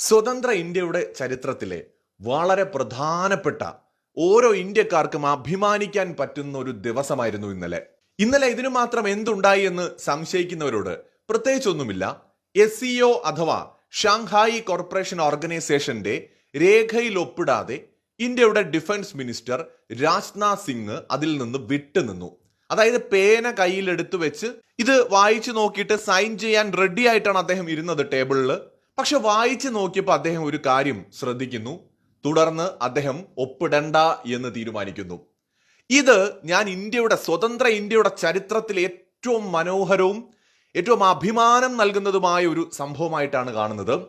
സ്വതന്ത്ര ഇന്ത്യയുടെ ചരിത്രത്തിലെ വളരെ പ്രധാനപ്പെട്ട ഓരോ ഇന്ത്യക്കാർക്കും അഭിമാനിക്കാൻ പറ്റുന്ന ഒരു ദിവസമായിരുന്നു ഇന്നലെ. ഇന്നലെ ഇതിനു മാത്രം എന്തുണ്ടായി എന്ന് സംശയിക്കുന്നവരോട് പ്രത്യേകിച്ചൊന്നുമില്ല. എസ് സിഒ അഥവാ ഷാങ്ഹായി കോർപ്പറേഷൻ ഓർഗനൈസേഷന്റെ രേഖയിൽ ഒപ്പിടാതെ ഇന്ത്യയുടെ ഡിഫൻസ് മിനിസ്റ്റർ രാജ്നാഥ് സിംഗ് അതിൽ നിന്ന് വിട്ടുനിന്നു അതായത് പേന കയ്യിലെടുത്തു വെച്ച് ഇത് വായിച്ചു നോക്കിയിട്ട് സൈൻ ചെയ്യാൻ റെഡി ആയിട്ടാണ് അദ്ദേഹം ഇരുന്നത് ടേബിളിൽ പക്ഷെ വായിച്ചു നോക്കിയപ്പോൾ അദ്ദേഹം ഒരു കാര്യം ശ്രദ്ധിക്കുന്നു. തുടർന്ന് അദ്ദേഹം ഒപ്പിടണ്ട എന്ന് തീരുമാനിക്കുന്നു. ഇത് ഞാൻ ഇന്ത്യയുടെ സ്വതന്ത്ര ഇന്ത്യയുടെ ചരിത്രത്തിൽ ഏറ്റവും മനോഹരവും ഏറ്റവും അഭിമാനം നൽകുന്നതുമായ ഒരു സംഭവമായിട്ടാണ് കാണുന്നത്.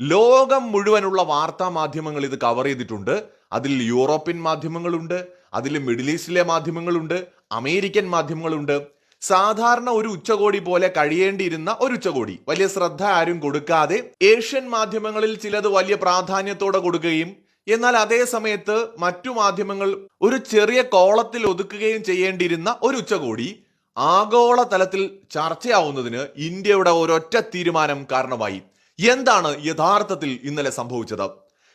ലോകം മുഴുവനുള്ള വാർത്താ മാധ്യമങ്ങൾ ഇത് കവർ ചെയ്തിട്ടുണ്ട്. അതിൽ യൂറോപ്യൻ മാധ്യമങ്ങളുണ്ട് അതിൽ മിഡിൽ ഈസ്റ്റിലെ മാധ്യമങ്ങളുണ്ട് അമേരിക്കൻ മാധ്യമങ്ങളുണ്ട്. സാധാരണ ഒരു ഉച്ചകോടി പോലെ കഴിയേണ്ടിയിരുന്ന ഒരു ഉച്ചകോടി. വലിയ ശ്രദ്ധ ആരും കൊടുക്കാതെ ഏഷ്യൻ മാധ്യമങ്ങളിൽ ചിലത് വലിയ പ്രാധാന്യത്തോടെ കൊടുക്കുകയും എന്നാൽ അതേ സമയത്ത് മറ്റു മാധ്യമങ്ങൾ ഒരു ചെറിയ കോളത്തിൽ ഒതുക്കുകയും ചെയ്യേണ്ടിയിരുന്ന ഒരു ഉച്ചകോടി ആഗോള തലത്തിൽ ചർച്ചയാവുന്നതിന് ഇന്ത്യയുടെ ഒരൊറ്റ തീരുമാനം കാരണമായി. എന്താണ് യഥാർത്ഥത്തിൽ ഇന്നലെ സംഭവിച്ചത്?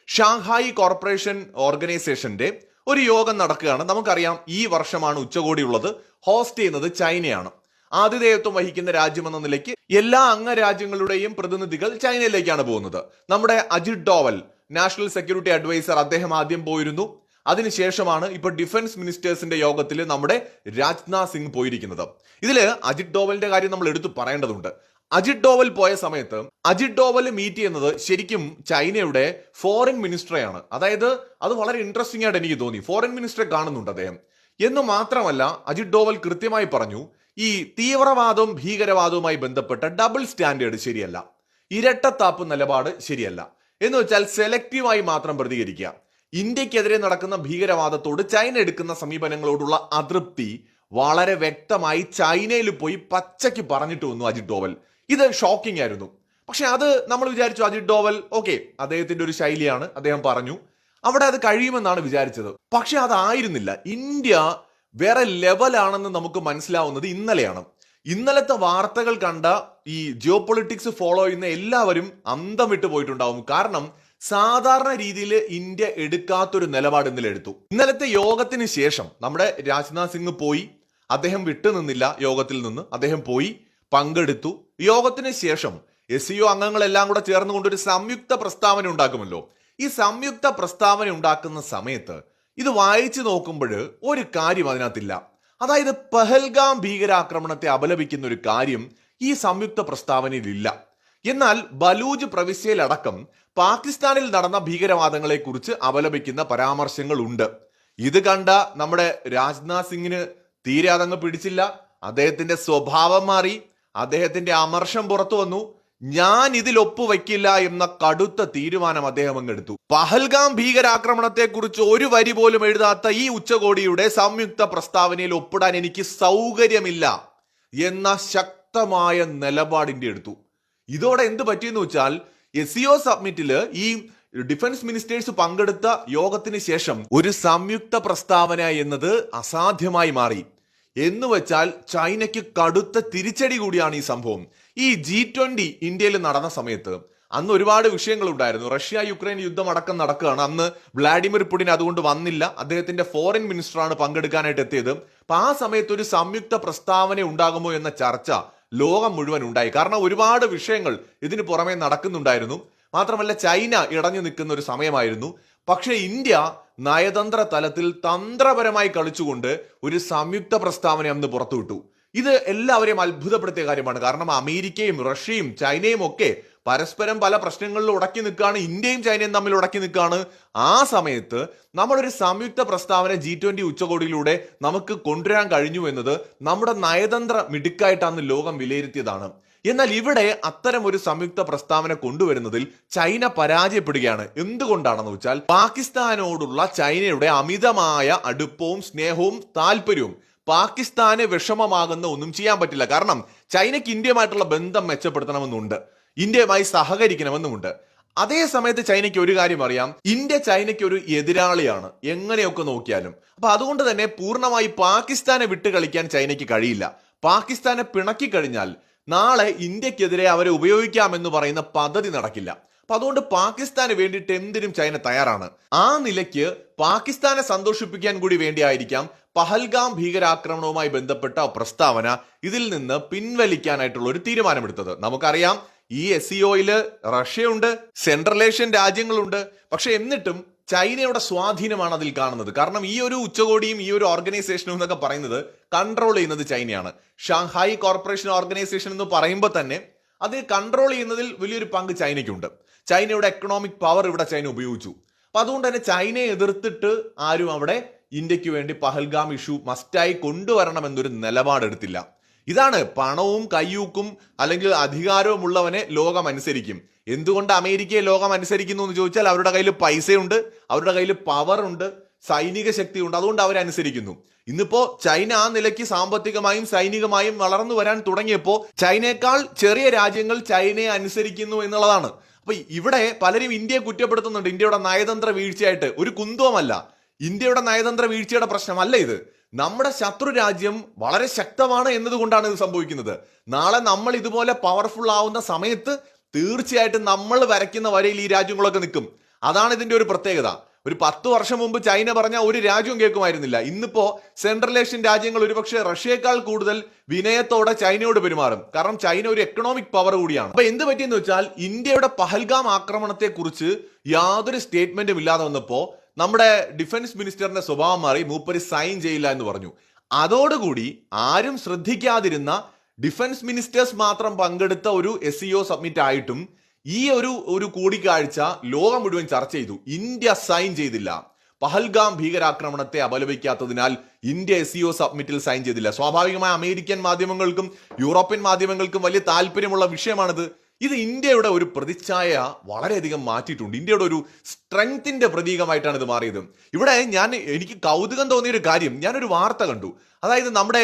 ഷാങ്ഹായി കോർപ്പറേഷൻ ഓർഗനൈസേഷന്റെ ഒരു യോഗം നടക്കുകയാണ്. നമുക്കറിയാം ഈ വർഷമാണ് ഉച്ചകോടി ഉള്ളത് ഹോസ്റ്റ് ചെയ്യുന്നത് ചൈനയാണ്. ആതിഥേയത്വം വഹിക്കുന്ന രാജ്യമെന്ന നിലയ്ക്ക് എല്ലാ അംഗരാജ്യങ്ങളുടെയും പ്രതിനിധികൾ ചൈനയിലേക്കാണ് പോകുന്നത്. നമ്മുടെ Ajit Doval national security adviser അദ്ദേഹം ആദ്യം പോയിരുന്നു. അതിനുശേഷമാണ് ഇപ്പൊ ഡിഫൻസ് മിനിസ്റ്റേഴ്സിന്റെ യോഗത്തിൽ നമ്മുടെ രാജ്നാഥ് സിംഗ് പോയിരിക്കുന്നത്. ഇതിൽ അജിത് ഡോവലിന്റെ കാര്യം നമ്മൾ എടുത്തു പറയേണ്ടതുണ്ട്. അജിത് ഡോവൽ പോയ സമയത്ത് അജിത് ഡോവൽ മീറ്റ് ചെയ്യുന്നത് ശരിക്കും ചൈനയുടെ ഫോറിൻ മിനിസ്റ്ററെയാണ് അതായത് അത് വളരെ ഇൻട്രസ്റ്റിംഗ് ആയിട്ട് എനിക്ക് തോന്നി. ഫോറിൻ മിനിസ്റ്ററെ കാണുന്നുണ്ട് അദ്ദേഹം. എന്ന് മാത്രമല്ല അജിത് ഡോവൽ കൃത്യമായി പറഞ്ഞു ഈ തീവ്രവാദവും ഭീകരവാദവുമായി ബന്ധപ്പെട്ട ഡബിൾ സ്റ്റാൻഡേർഡ് ശരിയല്ല. ഇരട്ടത്താപ്പ് നിലപാട് ശരിയല്ല. എന്ന് വെച്ചാൽ സെലക്റ്റീവായി മാത്രം പ്രതികരിക്കുക. ഇന്ത്യക്കെതിരെ നടക്കുന്ന ഭീകരവാദത്തോട് ചൈന എടുക്കുന്ന സമീപനങ്ങളോടുള്ള അതൃപ്തി വളരെ വ്യക്തമായി ചൈനയിൽ പോയി പച്ചയ്ക്ക് പറഞ്ഞിട്ട് വന്നു അജിത് ഡോവൽ. ഇത് ഷോക്കിംഗ് ആയിരുന്നു. പക്ഷെ അത് നമ്മൾ വിചാരിച്ചു അജിത് ഡോവൽ ഓക്കെ അദ്ദേഹത്തിന്റെ ഒരു ശൈലിയാണ് അദ്ദേഹം പറഞ്ഞു. അവിടെ അത് കഴിയുമെന്നാണ് വിചാരിച്ചത്. പക്ഷെ അതായിരുന്നില്ല. ഇന്ത്യ വേറെ ലെവലാണെന്ന് നമുക്ക് മനസ്സിലാവുന്നത് ഇന്നലെയാണ്. ഇന്നലത്തെ വാർത്തകൾ കണ്ട ഈ ജിയോ പൊളിറ്റിക്സ് ഫോളോ ചെയ്യുന്ന എല്ലാവരും അന്തം വിട്ടു പോയിട്ടുണ്ടാവും. കാരണം സാധാരണ രീതിയിൽ ഇന്ത്യ എടുക്കാത്തൊരു നിലപാട് ഇന്നലെ എടുത്തു. ഇന്നലത്തെ യോഗത്തിന് ശേഷം നമ്മുടെ രാജ്നാഥ് സിംഗ് പോയി. അദ്ദേഹം വിട്ടുനിന്നില്ല യോഗത്തിൽ നിന്ന്. അദ്ദേഹം പോയി. പങ്കെടുത്തു. യോഗത്തിന് ശേഷം എസ് സിഒ അംഗങ്ങളെല്ലാം കൂടെ ചേർന്നുകൊണ്ട് ഒരു സംയുക്ത പ്രസ്താവന ഉണ്ടാക്കുമല്ലോ. ഈ സംയുക്ത പ്രസ്താവന ഉണ്ടാക്കുന്ന സമയത്ത് ഇത് വായിച്ചു നോക്കുമ്പോൾ ഒരു കാര്യം അതിനകത്തില്ല. അതായത് പഹൽഗാം ഭീകരാക്രമണത്തെ അപലപിക്കുന്ന ഒരു കാര്യം ഈ സംയുക്ത പ്രസ്താവനയിലില്ല. എന്നാൽ ബലൂജ് പ്രവിശ്യയിലടക്കം പാകിസ്ഥാനിൽ നടന്ന ഭീകരവാദങ്ങളെ കുറിച്ച് അപലപിക്കുന്ന പരാമർശങ്ങൾ ഉണ്ട് ഇത് കണ്ട നമ്മുടെ രാജ്നാഥ് സിംഗിന് തീരെ അതങ്ങ് പിടിച്ചില്ല. അദ്ദേഹത്തിന്റെ സ്വഭാവം മാറി. അദ്ദേഹത്തിന്റെ അമർഷം പുറത്തു വന്നു. ഞാൻ ഇതിൽ ഒപ്പുവെക്കില്ല എന്ന കടുത്ത തീരുമാനം അദ്ദേഹം അങ്ങെടുത്തു. പഹൽഗാം ഭീകരാക്രമണത്തെക്കുറിച്ച് ഒരു വരി പോലും എഴുതാത്ത ഈ ഉച്ചകോടിയുടെ സംയുക്ത പ്രസ്താവനയിൽ ഒപ്പിടാൻ എനിക്ക് സൗകര്യമില്ല എന്ന ശക്തമായ നിലപാടിന്റെ എടുത്തു ഇതോടെ എന്ത് പറ്റിയെന്ന് വെച്ചാൽ എസ് സിഒ സബ്മിറ്റിൽ ഈ ഡിഫൻസ് മിനിസ്റ്റേഴ്സ് പങ്കെടുത്ത യോഗത്തിന് ശേഷം ഒരു സംയുക്ത പ്രസ്താവന എന്നത് അസാധ്യമായി മാറി. എന്ന് വെച്ചാൽ ചൈനയ്ക്ക് കടുത്ത തിരിച്ചടി കൂടിയാണ് ഈ സംഭവം. ഈ ജി ട്വന്റി ഇന്ത്യയിൽ നടന്ന സമയത്ത് അന്ന് ഒരുപാട് വിഷയങ്ങൾ ഉണ്ടായിരുന്നു റഷ്യ യുക്രൈൻ യുദ്ധം അടക്കം നടക്കുകയാണ്. അന്ന് വ്ളാഡിമിർ പുടിൻ അതുകൊണ്ട് വന്നില്ല. അദ്ദേഹത്തിന്റെ ഫോറിൻ മിനിസ്റ്ററാണ് പങ്കെടുക്കാനായിട്ട് എത്തിയത്. അപ്പൊ ആ സമയത്ത് ഒരു സംയുക്ത പ്രസ്താവന ഉണ്ടാകുമോ എന്ന ചർച്ച ലോകം മുഴുവൻ ഉണ്ടായി. കാരണം ഒരുപാട് വിഷയങ്ങൾ ഇതിന് പുറമെ നടക്കുന്നുണ്ടായിരുന്നു. മാത്രമല്ല ചൈന ഇടഞ്ഞു നിൽക്കുന്ന ഒരു സമയമായിരുന്നു. പക്ഷേ ഇന്ത്യ നയതന്ത്ര തലത്തിൽ തന്ത്രപരമായി കളിച്ചുകൊണ്ട് ഒരു സംയുക്ത പ്രസ്താവന അന്ന് പുറത്തുവിട്ടു. ഇത് എല്ലാവരെയും അത്ഭുതപ്പെടുത്തിയ കാര്യമാണ്. കാരണം അമേരിക്കയും റഷ്യയും ചൈനയും ഒക്കെ പരസ്പരം പല പ്രശ്നങ്ങളിൽ ഉടക്കി നിൽക്കുകയാണ് ഇന്ത്യയും ചൈനയും തമ്മിൽ ഉടക്കി നിൽക്കുകയാണ്. ആ സമയത്ത് നമ്മളൊരു സംയുക്ത പ്രസ്താവന ജി ട്വന്റി ഉച്ചകോടിയിലൂടെ നമുക്ക് കൊണ്ടുവരാൻ കഴിഞ്ഞു എന്നത് നമ്മുടെ നയതന്ത്ര മിടുക്കായിട്ടാണ് ലോകം വിലയിരുത്തിയതാണ്. എന്നാൽ ഇവിടെ അത്തരം ഒരു സംയുക്ത പ്രസ്താവന കൊണ്ടുവരുന്നതിൽ ചൈന പരാജയപ്പെടുകയാണ്. എന്തുകൊണ്ടാണെന്ന് വെച്ചാൽ പാകിസ്ഥാനോടുള്ള ചൈനയുടെ അമിതമായ അടുപ്പവും സ്നേഹവും താല്പര്യവും പാകിസ്ഥാന് വിഷമമാകുന്ന ഒന്നും ചെയ്യാൻ പറ്റില്ല. കാരണം ചൈനയ്ക്ക് ഇന്ത്യയുമായിട്ടുള്ള ബന്ധം മെച്ചപ്പെടുത്തണമെന്നുണ്ട്. ഇന്ത്യയുമായി സഹകരിക്കണമെന്നുമുണ്ട്. അതേ സമയത്ത് ചൈനയ്ക്ക് ഒരു കാര്യം അറിയാം. ഇന്ത്യ ചൈനയ്ക്ക് ഒരു എതിരാളിയാണ്. എങ്ങനെയൊക്കെ നോക്കിയാലും. അപ്പൊ അതുകൊണ്ട് തന്നെ പൂർണമായി പാകിസ്ഥാനെ വിട്ട് കളിക്കാൻ ചൈനയ്ക്ക് കഴിയില്ല. പാകിസ്ഥാനെ പിണക്കി കഴിഞ്ഞാൽ നാളെ ഇന്ത്യക്കെതിരെ അവരെ ഉപയോഗിക്കാമെന്ന് പറയുന്ന പദ്ധതി നടക്കില്ല. അപ്പൊ അതുകൊണ്ട് പാകിസ്ഥാന് വേണ്ടിയിട്ട് എന്തിനും ചൈന തയ്യാറാണ്. ആ നിലയ്ക്ക് പാകിസ്ഥാനെ സന്തോഷിപ്പിക്കാൻ കൂടി വേണ്ടിയായിരിക്കാം പഹൽഗാം ഭീകരാക്രമണവുമായി ബന്ധപ്പെട്ട പ്രസ്താവന ഇതിൽ നിന്ന് പിൻവലിക്കാനായിട്ടുള്ള ഒരു തീരുമാനമെടുത്തത്. നമുക്കറിയാം ഈ എസ് സിഒയിൽ റഷ്യയുണ്ട് സെൻട്രൽ ഏഷ്യൻ രാജ്യങ്ങളുണ്ട്. പക്ഷെ എന്നിട്ടും ചൈനയുടെ സ്വാധീനമാണ് അതിൽ കാണുന്നത്. കാരണം ഈ ഒരു ഉച്ചകോടിയും ഈ ഒരു ഓർഗനൈസേഷനും എന്നൊക്കെ പറയുന്നത് കൺട്രോൾ ചെയ്യുന്നത് ചൈനയാണ്. ഷാങ്ഹായ് കോർപ്പറേഷൻ ഓർഗനൈസേഷൻ എന്ന് പറയുമ്പോൾ തന്നെ അത് കൺട്രോൾ ചെയ്യുന്നതിൽ വലിയൊരു പങ്ക് ചൈനയ്ക്കുണ്ട്. ചൈനയുടെ എക്കണോമിക് പവർ ഇവിടെ ചൈന ഉപയോഗിച്ചു. അപ്പൊ അതുകൊണ്ട് തന്നെ ചൈനയെ എതിർത്തിട്ട് ആരും അവിടെ ഇന്ത്യയ്ക്ക് വേണ്ടി പഹൽഗാം ഇഷ്യൂ മസ്റ്റായി കൊണ്ടുവരണം എന്നൊരു നിലപാടെടുത്തില്ല. ഇതാണ് പണവും കയ്യൂക്കും അല്ലെങ്കിൽ അധികാരവും ഉള്ളവനെ ലോകം അനുസരിക്കും എന്തുകൊണ്ട് അമേരിക്കയെ ലോകം അനുസരിക്കുന്നു എന്ന് ചോദിച്ചാൽ അവരുടെ കയ്യിൽ പൈസയുണ്ട് അവരുടെ കയ്യിൽ പവർ ഉണ്ട് സൈനിക ശക്തിയുണ്ട് അതുകൊണ്ട് അവരനുസരിക്കുന്നു ഇന്നിപ്പോ ചൈന ആ നിലയ്ക്ക് സാമ്പത്തികമായും സൈനികമായും വളർന്നു വരാൻ തുടങ്ങിയപ്പോൾ ചൈനയേക്കാൾ ചെറിയ രാജ്യങ്ങൾ ചൈനയെ അനുസരിക്കുന്നു എന്നുള്ളതാണ്. അപ്പൊ ഇവിടെ പലരും ഇന്ത്യയെ കുറ്റപ്പെടുത്തുന്നുണ്ട്. ഇന്ത്യയുടെ നയതന്ത്ര വീഴ്ചയായിട്ട് ഒരു കുന്തവുമല്ല. ഇന്ത്യയുടെ നയതന്ത്ര വീഴ്ചയുടെ പ്രശ്നമല്ല ഇത്. നമ്മുടെ ശത്രു രാജ്യം വളരെ ശക്തമാണ് എന്നതുകൊണ്ടാണ് ഇത് സംഭവിക്കുന്നത്. നാളെ നമ്മൾ ഇതുപോലെ പവർഫുൾ ആവുന്ന സമയത്ത് തീർച്ചയായിട്ടും നമ്മൾ വരയ്ക്കുന്ന വരയിൽ ഈ രാജ്യങ്ങളൊക്കെ നിൽക്കും. അതാണ് ഇതിന്റെ ഒരു പ്രത്യേകത. ഒരു പത്ത് വർഷം മുമ്പ് ചൈന പറഞ്ഞ ഒരു രാജ്യവും കേൾക്കുമായിരുന്നില്ല. ഇന്നിപ്പോ സെൻട്രൽ ഏഷ്യൻ രാജ്യങ്ങൾ ഒരുപക്ഷെ റഷ്യയേക്കാൾ കൂടുതൽ വിനയത്തോടെ ചൈനയോട് പെരുമാറും. കാരണം ചൈന ഒരു എക്കണോമിക് പവർ കൂടിയാണ്. അപ്പൊ എന്ത് പറ്റിയെന്ന് വെച്ചാൽ ഇന്ത്യയുടെ പഹൽഗാം ആക്രമണത്തെ കുറിച്ച് യാതൊരു സ്റ്റേറ്റ്മെന്റും ഇല്ലാതെ വന്നപ്പോ നമ്മുടെ ഡിഫൻസ് മിനിസ്റ്ററിന്റെ സ്വഭാവം മാറി മൂപ്പര് സൈൻ ചെയ്യില്ല എന്ന് പറഞ്ഞു. അതോടുകൂടി ആരും ശ്രദ്ധിക്കാതിരുന്ന ഡിഫൻസ് മിനിസ്റ്റേഴ്സ് മാത്രം പങ്കെടുത്ത ഒരു എസ് സിഒ സബ്മിറ്റ് ആയിട്ടും ഈ ഒരു ഒരു കൂടിക്കാഴ്ച ലോകം മുഴുവൻ ചർച്ച ചെയ്തു. ഇന്ത്യ സൈൻ ചെയ്തില്ല. പഹൽഗാം ഭീകരാക്രമണത്തെ അപലപിക്കാത്തതിനാൽ ഇന്ത്യ എസ് സിഒ സബ്മിറ്റിൽ സൈൻ ചെയ്തില്ല. സ്വാഭാവികമായ അമേരിക്കൻ മാധ്യമങ്ങൾക്കും യൂറോപ്യൻ മാധ്യമങ്ങൾക്കും വലിയ താല്പര്യമുള്ള വിഷയമാണിത്. ഇത് ഇന്ത്യയുടെ ഒരു പ്രതിച്ഛായ വളരെയധികം മാറ്റിയിട്ടുണ്ട്. ഇന്ത്യയുടെ ഒരു സ്ട്രെങ്ത്തിന്റെ പ്രതീകമായിട്ടാണ് ഇത് മാറിയത്. ഇവിടെ ഞാൻ എനിക്ക് കൗതുകം തോന്നിയൊരു കാര്യം. ഞാനൊരു വാർത്ത കണ്ടു. അതായത് നമ്മുടെ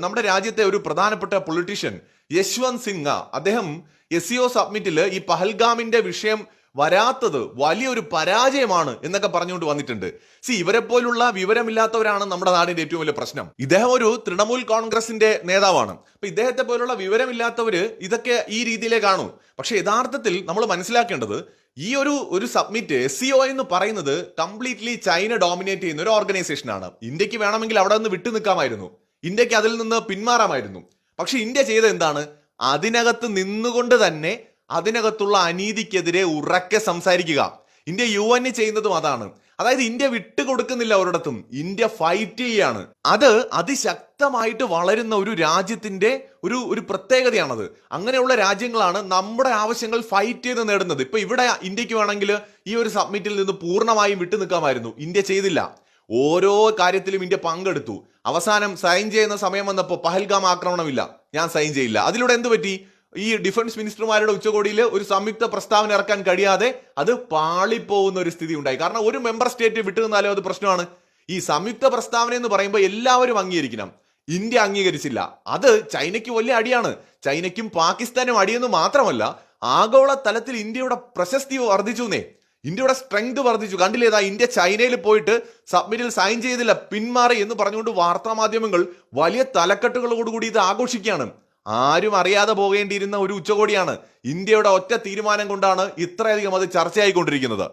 നമ്മുടെ രാജ്യത്തെ ഒരു പ്രധാനപ്പെട്ട പൊളിറ്റീഷ്യൻ യശ്വന്ത് സിൻഹ അദ്ദേഹം എസ് സിഒ സബ്മിറ്റിൽ ഈ പഹൽഗാമിന്റെ വിഷയം വരാത്തത് വലിയൊരു പരാജയമാണ് എന്നൊക്കെ പറഞ്ഞുകൊണ്ട് വന്നിട്ടുണ്ട്. സി ഇവരെ പോലുള്ള വിവരമില്ലാത്തവരാണ് നമ്മുടെ നാടിന്റെ ഏറ്റവും വലിയ പ്രശ്നം. ഇദ്ദേഹം ഒരു തൃണമൂൽ കോൺഗ്രസിന്റെ നേതാവാണ്. അപ്പൊ ഇദ്ദേഹത്തെ പോലുള്ള വിവരമില്ലാത്തവര് ഇതൊക്കെ ഈ രീതിയിലേ കാണൂ പക്ഷെ യഥാർത്ഥത്തിൽ നമ്മൾ മനസ്സിലാക്കേണ്ടത് ഈ ഒരു ഒരു സബ്മിറ്റ് എസ് സി ഒ എന്ന് പറയുന്നത് കംപ്ലീറ്റ്ലി ചൈന ഡോമിനേറ്റ് ചെയ്യുന്ന ഒരു ഓർഗനൈസേഷൻ ആണ് ഇന്ത്യയ്ക്ക് വേണമെങ്കിൽ അവിടെ നിന്ന് വിട്ടു നിൽക്കാമായിരുന്നു. ഇന്ത്യയ്ക്ക് അതിൽ നിന്ന് പിന്മാറാമായിരുന്നു. പക്ഷെ ഇന്ത്യ ചെയ്തത് എന്താണ്? അതിനകത്ത് നിന്നുകൊണ്ട് തന്നെ അതിനകത്തുള്ള അനീതിക്കെതിരെ ഉറക്കെ സംസാരിക്കുക. ഇന്ത്യ യു എൻ ചെയ്യുന്നതും അതാണ്. അതായത് ഇന്ത്യ വിട്ടുകൊടുക്കുന്നില്ല ഒരിടത്തും. ഇന്ത്യ ഫൈറ്റ് ചെയ്യാണ്. അത് അതിശക്തമായിട്ട് വളരുന്ന ഒരു രാജ്യത്തിന്റെ ഒരു ഒരു പ്രത്യേകതയാണത്. അങ്ങനെയുള്ള രാജ്യങ്ങളാണ് നമ്മുടെ ആവശ്യങ്ങൾ ഫൈറ്റ് ചെയ്ത് നേടുന്നത്. ഇപ്പൊ ഇവിടെ ഇന്ത്യയ്ക്ക് വേണമെങ്കിൽ ഈ ഒരു സബ്മിറ്റിൽ നിന്ന് പൂർണമായും വിട്ടു നിൽക്കാമായിരുന്നു. ഇന്ത്യ ചെയ്തില്ല. ഓരോ കാര്യത്തിലും ഇന്ത്യ പങ്കെടുത്തു. അവസാനം സൈൻ ചെയ്യുന്ന സമയം വന്നപ്പോൾ പഹൽഗാം ആക്രമണമില്ല. ഞാൻ സൈൻ ചെയ്യില്ല. അതിലൂടെ എന്ത് പറ്റി? ഈ ഡിഫൻസ് മിനിസ്റ്റർമാരുടെ ഉച്ചകോടിയിൽ ഒരു സംയുക്ത പ്രസ്താവന ഇറക്കാൻ കഴിയാതെ അത് പാളിപ്പോകുന്ന ഒരു സ്ഥിതി ഉണ്ടായി. കാരണം ഒരു മെമ്പർ സ്റ്റേറ്റ് വിട്ടുനിന്നാലും അത് പ്രശ്നമാണ്. ഈ സംയുക്ത പ്രസ്താവന എന്ന് പറയുമ്പോൾ എല്ലാവരും അംഗീകരിക്കണം. ഇന്ത്യ അംഗീകരിച്ചില്ല. അത് ചൈനയ്ക്ക് വലിയ അടിയാണ്. ചൈനയ്ക്കും പാകിസ്ഥാനും അടിയെന്ന് മാത്രമല്ല ആഗോള തലത്തിൽ ഇന്ത്യയുടെ പ്രശസ്തി വർദ്ധിച്ചു എന്നേ. ഇന്ത്യയുടെ സ്ട്രെങ്ത് വർദ്ധിച്ചു. കണ്ടില്ലേതാ ഇന്ത്യ ചൈനയിൽ പോയിട്ട് സബ്മിറ്റിൽ സൈൻ ചെയ്തില്ല പിന്മാറി എന്ന് പറഞ്ഞുകൊണ്ട് വാർത്താ മാധ്യമങ്ങൾ വലിയ തലക്കെട്ടുകളോടുകൂടി ഇത് ആഘോഷിക്കുകയാണ്. ആരും അറിയാതെ പോകേണ്ടിയിരുന്ന ഒരു ഉച്ചകോടിയാണ് ഇന്ത്യയുടെ ഒറ്റ തീരുമാനം കൊണ്ടാണ് ഇത്രയധികം അത് ചർച്ചയായിക്കൊണ്ടിരിക്കുന്നത്.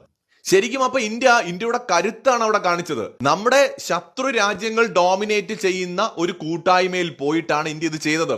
ശരിക്കും അപ്പൊ ഇന്ത്യ ഇന്ത്യയുടെ കരുത്താണ് അവിടെ കാണിച്ചത്. നമ്മുടെ ശത്രു രാജ്യങ്ങൾ ഡോമിനേറ്റ് ചെയ്യുന്ന ഒരു കൂട്ടായ്മയിൽ പോയിട്ടാണ് ഇന്ത്യ ഇത് ചെയ്തത്.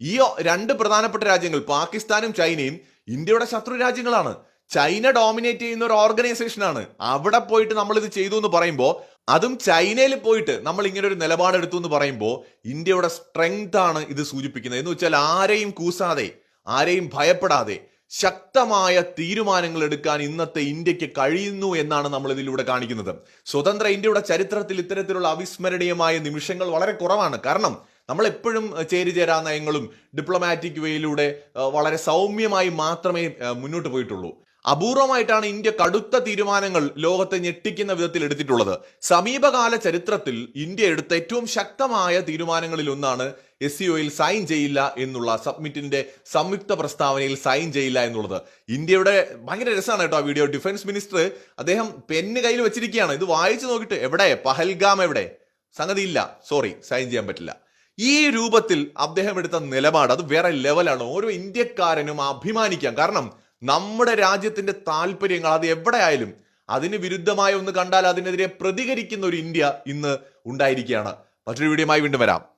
ഈ രണ്ട് പ്രധാനപ്പെട്ട രാജ്യങ്ങൾ പാകിസ്ഥാനും ചൈനയും ഇന്ത്യയുടെ ശത്രു രാജ്യങ്ങളാണ്. ചൈന ഡോമിനേറ്റ് ചെയ്യുന്ന ഒരു ഓർഗനൈസേഷനാണ് അവിടെ പോയിട്ട് നമ്മൾ ഇത് ചെയ്തു എന്ന് പറയുമ്പോൾ അതും ചൈനയിൽ പോയിട്ട് നമ്മൾ ഇങ്ങനെ ഒരു നിലപാടെടുത്തു എന്ന് പറയുമ്പോൾ ഇന്ത്യയുടെ സ്ട്രെങ്ത് ആണ് ഇത് സൂചിപ്പിക്കുന്നത്. എന്ന് വെച്ചാൽ ആരെയും കൂസാതെ ആരെയും ഭയപ്പെടാതെ ശക്തമായ തീരുമാനങ്ങൾ എടുക്കാൻ ഇന്നത്തെ ഇന്ത്യയ്ക്ക് കഴിയുന്നു എന്നാണ് നമ്മൾ ഇതിലൂടെ കാണിക്കുന്നത്. സ്വതന്ത്ര ഇന്ത്യയുടെ ചരിത്രത്തിൽ ഇത്തരത്തിലുള്ള അവിസ്മരണീയമായ നിമിഷങ്ങൾ വളരെ കുറവാണ്. കാരണം നമ്മൾ എപ്പോഴും ചേരിചേരാ നയങ്ങളും ഡിപ്ലോമാറ്റിക് വേയിലൂടെ വളരെ സൗമ്യമായി മാത്രമേ മുന്നോട്ട് പോയിട്ടുള്ളൂ. അപൂർവമായിട്ടാണ് ഇന്ത്യ കടുത്ത തീരുമാനങ്ങൾ ലോകത്തെ ഞെട്ടിക്കുന്ന വിധത്തിൽ എടുത്തിട്ടുള്ളത്. സമീപകാല ചരിത്രത്തിൽ ഇന്ത്യ എടുത്ത ഏറ്റവും ശക്തമായ തീരുമാനങ്ങളിൽ ഒന്നാണ് എസ് സിഒയിൽ സൈൻ ചെയ്യില്ല എന്നുള്ള സബ്മിറ്റിന്റെ സംയുക്ത പ്രസ്താവനയിൽ സൈൻ ചെയ്യില്ല എന്നുള്ളത്. ഇന്ത്യയുടെ ഭയങ്കര രസമാണ് കേട്ടോ ആ വീഡിയോ ഡിഫൻസ് മിനിസ്റ്റർ അദ്ദേഹം പെന്ന് കയ്യിൽ വെച്ചിരിക്കുകയാണ്. ഇത് വായിച്ചു നോക്കിയിട്ട് എവിടെ? പഹൽഗാം എവിടെ? സംഗതി ഇല്ല സോറി സൈൻ ചെയ്യാൻ പറ്റില്ല. ഈ രൂപത്തിൽ അദ്ദേഹം എടുത്ത നിലപാട് അത് വേറെ ലെവലാണ് ഓരോ ഇന്ത്യക്കാരനും അഭിമാനിക്കാം. കാരണം നമ്മുടെ രാജ്യത്തിന്റെ താല്പര്യങ്ങൾ അത് എവിടെയായാലും അതിന് വിരുദ്ധമായ ഒന്ന് കണ്ടാൽ അതിനെതിരെ പ്രതികരിക്കുന്ന ഒരു ഇന്ത്യ ഇന്ന് ഉണ്ടായിരിക്കുകയാണ്. മറ്റൊരു വീഡിയോയുമായി വീണ്ടും വരാം.